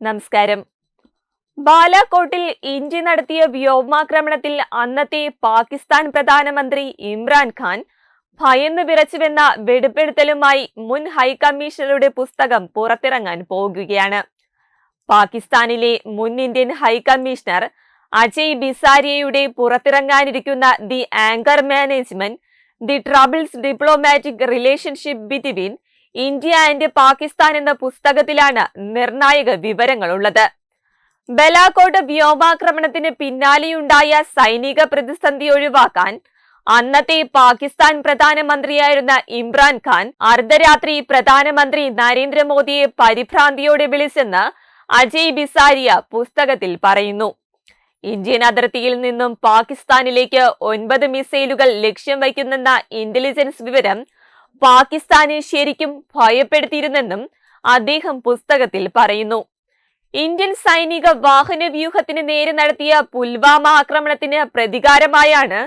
നമസ്കാരം. ബാലാകോട്ടിൽ ഇന്ത്യ നടത്തിയ വ്യോമാക്രമണത്തിൽ അന്നത്തെ പാകിസ്ഥാൻ പ്രധാനമന്ത്രി ഇമ്രാൻഖാൻ ഭയന്ന് വിറച്ചുവെന്ന വെടിപ്പെടുത്തലുമായി മുൻ ഹൈക്കമ്മീഷണറുടെ പുസ്തകം പുറത്തിറങ്ങാൻ പോകുകയാണ്. പാകിസ്ഥാനിലെ മുൻ ഇന്ത്യൻ ഹൈക്കമ്മീഷണർ അജയ് ബിസാരിയയുടെ പുറത്തിറങ്ങാനിരിക്കുന്ന the anger management the troubles diplomatic relationship between India and Pakistan എന്ന പുസ്തകത്തിലാണ് നിർണായക വിവരങ്ങൾ ഉള്ളത് ബലാക്കോട്ട് വ്യോമാക്രമണത്തിന് പിന്നാലെയുണ്ടായ സൈനിക പ്രതിസന്ധി ഒഴിവാക്കാൻ അന്നത്തെ പാകിസ്ഥാൻ പ്രധാനമന്ത്രിയായിരുന്ന ഇമ്രാൻഖാൻ അർദ്ധരാത്രി പ്രധാനമന്ത്രി നരേന്ദ്രമോദിയെ പരിഭ്രാന്തിയോടെ വിളിച്ചെന്ന് അജയ് ബിസാരിയ പുസ്തകത്തിൽ പറയുന്നു. ഇന്ത്യൻ അതിർത്തിയിൽ നിന്നും പാകിസ്ഥാനിലേക്ക് ഒൻപത് മിസൈലുകൾ ലക്ഷ്യം വയ്ക്കുന്നെന്ന ഇന്റലിജൻസ് വിവരം പാകിസ്ഥാനെ ശരിക്കും ഭയപ്പെടുത്തിയിരുന്നെന്നും അദ്ദേഹം പുസ്തകത്തിൽ പറയുന്നു. ഇന്ത്യൻ സൈനിക വാഹന വ്യൂഹത്തിന് നേരെ നടത്തിയ പുൽവാമ ആക്രമണത്തിന് പ്രതികാരമായാണ്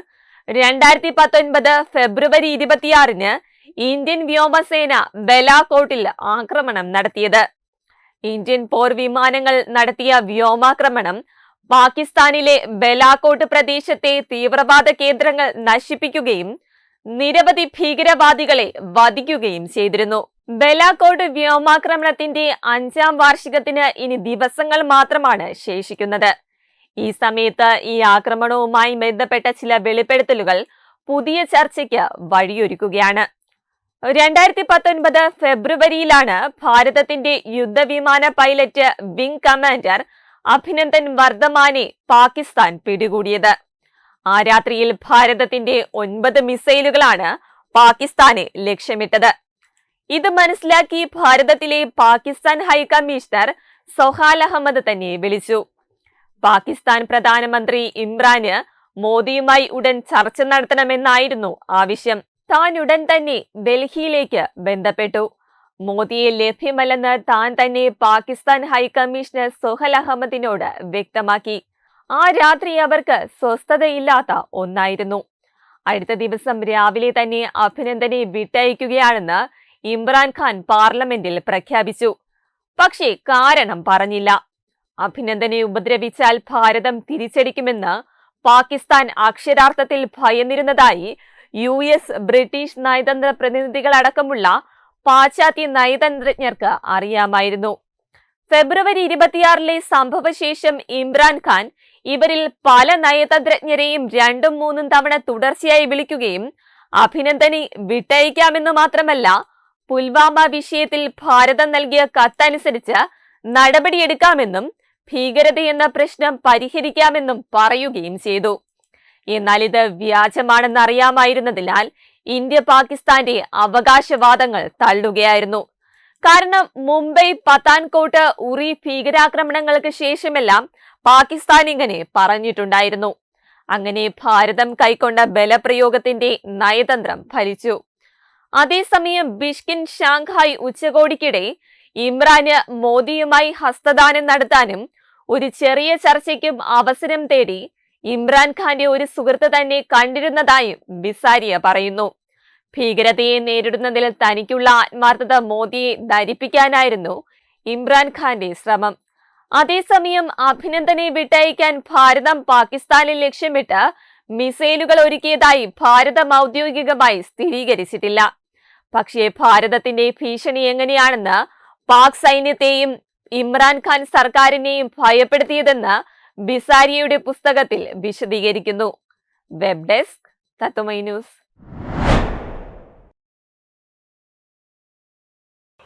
രണ്ടായിരത്തി പത്തൊൻപത് ഫെബ്രുവരി ഇരുപത്തിയാറിന് ഇന്ത്യൻ വ്യോമസേന ബലാകോട്ടിൽ ആക്രമണം നടത്തിയത്. ഇന്ത്യൻ പോർ വിമാനങ്ങൾ നടത്തിയ വ്യോമാക്രമണം പാകിസ്ഥാനിലെ ബലാകോട്ട് പ്രദേശത്തെ തീവ്രവാദ കേന്ദ്രങ്ങൾ നശിപ്പിക്കുകയും നിരവധി ഭീകരവാദികളെ വധിക്കുകയും ചെയ്തിരുന്നു. ബെലാക്കോട്ട് വ്യോമാക്രമണത്തിന്റെ അഞ്ചാം വാർഷികത്തിന് ഇനി ദിവസങ്ങൾ മാത്രമാണ് ശേഷിക്കുന്നത്. ഈ സമയത്ത് ഈ ആക്രമണവുമായി ബന്ധപ്പെട്ട ചില വെളിപ്പെടുത്തലുകൾ പുതിയ ചർച്ചയ്ക്ക് വഴിയൊരുക്കുകയാണ്. രണ്ടായിരത്തി പത്തൊൻപത് ഫെബ്രുവരിയിലാണ് ഭാരതത്തിന്റെ യുദ്ധവിമാന പൈലറ്റ് വിംഗ് കമാൻഡർ അഭിനന്ദൻ വർദ്ധമാനെ പാകിസ്ഥാൻ പിടികൂടിയത്. ആ രാത്രിയിൽ ഭാരതത്തിന്റെ ഒൻപത് മിസൈലുകളാണ് പാകിസ്ഥാന് ലക്ഷ്യമിട്ടത്. ഇത് മനസ്സിലാക്കി ഭാരതത്തിലെ പാകിസ്ഥാൻ ഹൈക്കമ്മീഷണർ സൊഹാൽ അഹമ്മദ് തന്നെ വിളിച്ചു. പാകിസ്ഥാൻ പ്രധാനമന്ത്രി ഇമ്രാന് മോദിയുമായി ഉടൻ ചർച്ച നടത്തണമെന്നായിരുന്നു ആവശ്യം. താൻ ഉടൻ തന്നെ ഡൽഹിയിലേക്ക് ബന്ധപ്പെട്ടു. മോദിയെ ലഭ്യമല്ലെന്ന് താൻ തന്നെ പാകിസ്ഥാൻ ഹൈക്കമ്മീഷണർ സൊഹൽ അഹമ്മദിനോട് വ്യക്തമാക്കി. ആ രാത്രി അവർക്ക് സ്വസ്ഥതയില്ലാത്ത ഒന്നായിരുന്നു. അടുത്ത ദിവസം രാവിലെ തന്നെ അഭിനന്ദനെ വിട്ടയക്കുകയാണെന്ന് ഇമ്രാൻഖാൻ പാർലമെന്റിൽ പ്രഖ്യാപിച്ചു. പക്ഷേ കാരണം പറഞ്ഞില്ല. അഭിനന്ദനെ ഉപദ്രവിച്ചാൽ ഭാരതം തിരിച്ചടിക്കുമെന്ന് പാകിസ്ഥാൻ അക്ഷരാർത്ഥത്തിൽ ഭയന്നിരുന്നതായി യു എസ് ബ്രിട്ടീഷ് നയതന്ത്ര പ്രതിനിധികളടക്കമുള്ള പാശ്ചാത്യ നയതന്ത്രജ്ഞർക്ക് അറിയാമായിരുന്നു. ഫെബ്രുവരി ഇരുപത്തിയാറിലെ സംഭവശേഷം ഇമ്രാൻഖാൻ ഇവരിൽ പല നയതന്ത്രജ്ഞരെയും രണ്ടും മൂന്നും തവണ തുടർച്ചയായി വിളിക്കുകയും അഭിനന്ദനെ വിട്ടയക്കാമെന്ന് മാത്രമല്ല പുൽവാമ വിഷയത്തിൽ ഭാരതം നൽകിയ കത്തനുസരിച്ച് നടപടിയെടുക്കാമെന്നും ഭീകരതയെന്ന പ്രശ്നം പരിഹരിക്കാമെന്നും പറയുകയും ചെയ്തു. എന്നാൽ ഇത് വ്യാജമാണെന്ന് അറിയാമായിരുന്നതിനാൽ ഇന്ത്യ പാകിസ്ഥാന്റെ അവകാശവാദങ്ങൾ തള്ളുകയായിരുന്നു. കാരണം മുംബൈ പത്താൻകോട്ട് ഉറി ഭീകരാക്രമണങ്ങൾക്ക് ശേഷമെല്ലാം പാകിസ്ഥാൻ ഇങ്ങനെ പറഞ്ഞിട്ടുണ്ടായിരുന്നു. അങ്ങനെ ഭാരതം കൈക്കൊണ്ട ബലപ്രയോഗത്തിന്റെ നയതന്ത്രം ഫലിച്ചു. അതേസമയം ബിഷ്കിൻ ഷാങ്ഹായ് ഉച്ചകോടിക്കിടെ ഇമ്രാന് മോദിയുമായി ഹസ്തദാനം നടത്താനും ഒരു ചെറിയ ചർച്ചയ്ക്കും അവസരം തേടി ഇമ്രാൻഖാന്റെ ഒരു സുഹൃത്ത് തന്നെ കണ്ടിരുന്നതായും ബിസാരിയ പറയുന്നു. ഭീകരതയെ നേരിടുന്നതിൽ തനിക്കുള്ള ആത്മാർത്ഥത മോദിയെ ധരിപ്പിക്കാനായിരുന്നു ഇമ്രാൻഖാന്റെ ശ്രമം. അതേസമയം അഭിനന്ദനെ വിട്ടയക്കാൻ ഭാരതം പാകിസ്ഥാനിൽ ലക്ഷ്യമിട്ട് മിസൈലുകൾ ഒരുക്കിയതായി ഭാരതം ഔദ്യോഗികമായി സ്ഥിരീകരിച്ചിട്ടില്ല. പക്ഷേ ഭാരതത്തിന്റെ ഭീഷണി എങ്ങനെയാണെന്ന് പാക് സൈന്യത്തെയും ഇമ്രാൻഖാൻ സർക്കാരിനെയും ഭയപ്പെടുത്തിയതെന്ന് ബിസാരിയുടെ പുസ്തകത്തിൽ വിശദീകരിക്കുന്നു. Web desk Tatwamayi news.